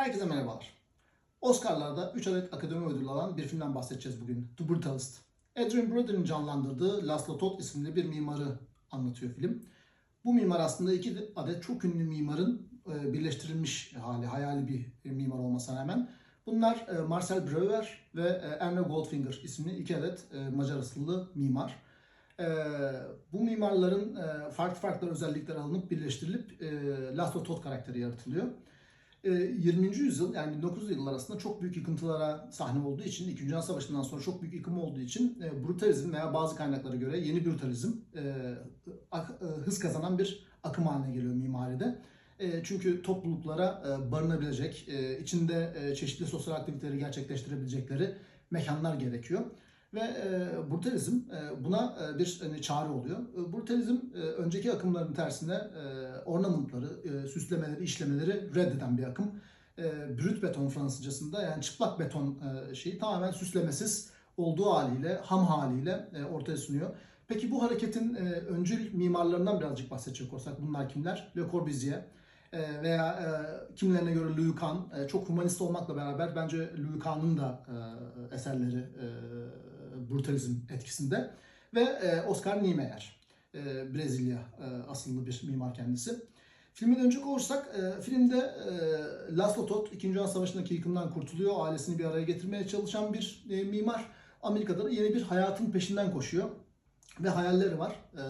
Herkese merhabalar. Oscar'larda 3 adet akademi ödülü alan bir filmden bahsedeceğiz bugün. The Brutalist. Adrian Brody'nin canlandırdığı Laszlo Todd isimli bir mimarı anlatıyor film. Bu mimar aslında iki adet çok ünlü mimarın e, birleştirilmiş hali, hayali bir mimar olmasına rağmen. Bunlar e, Marcel Breuer ve e, Erno Goldfinger isimli iki adet Macar asıllı mimar. Bu mimarların farklı farklı özellikler alınıp birleştirilip Laszlo Todd karakteri yaratılıyor. 20. yüzyıl yani 1900 yıllar arasında çok büyük yıkıntılara sahne olduğu için, 2. Dünya Savaşı'ndan sonra çok büyük yıkım olduğu için brutalizm veya bazı kaynaklara göre yeni brutalizm hız kazanan bir akım haline geliyor mimaride. Çünkü topluluklara barınabilecek, içinde çeşitli sosyal aktiviteleri gerçekleştirebilecekleri mekanlar gerekiyor. Ve e, brutalizm e, buna e, bir hani, çare oluyor. E, brutalizm e, önceki akımların tersine e, ornamentları, e, süslemeleri, işlemeleri reddeden bir akım. E, brüt beton Fransızcasında yani çıplak beton e, şeyi tamamen süslemesiz olduğu haliyle, ham haliyle e, ortaya sunuyor. Peki bu hareketin e, öncül mimarlarından birazcık bahsedecek olsak bunlar kimler? Le Corbusier e, veya e, kimilerine göre Louis Kahn e, çok humanist olmakla beraber bence Louis Kahn'ın da e, eserleri e, brutalizm etkisinde ve e, Oscar Niemeyer e, Brezilya e, asıllı bir mimar kendisi. Filme dönecek olursak e, filmde e, Laszlo Todd 2. Dünya Savaşı'ndaki yıkımdan kurtuluyor. Ailesini bir araya getirmeye çalışan bir e, mimar. Amerika'da da yeni bir hayatın peşinden koşuyor. Ve hayalleri var. E,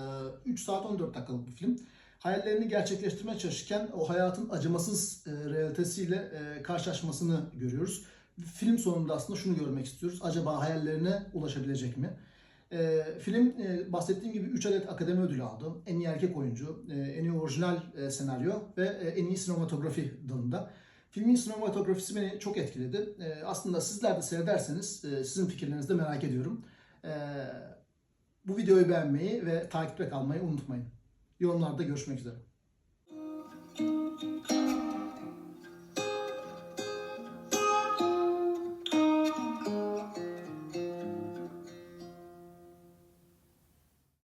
3 saat 14 dakikalık bir film. Hayallerini gerçekleştirmeye çalışırken o hayatın acımasız e, realitesiyle e, karşılaşmasını görüyoruz film sonunda aslında şunu görmek istiyoruz. Acaba hayallerine ulaşabilecek mi? E, film e, bahsettiğim gibi 3 adet akademi ödülü aldı. En iyi erkek oyuncu, e, en iyi orijinal e, senaryo ve e, en iyi sinematografi dalında. Filmin sinematografisi beni çok etkiledi. E, aslında sizler de seyrederseniz e, sizin fikirlerinizi de merak ediyorum. E, bu videoyu beğenmeyi ve takipte kalmayı unutmayın. Yorumlarda görüşmek üzere.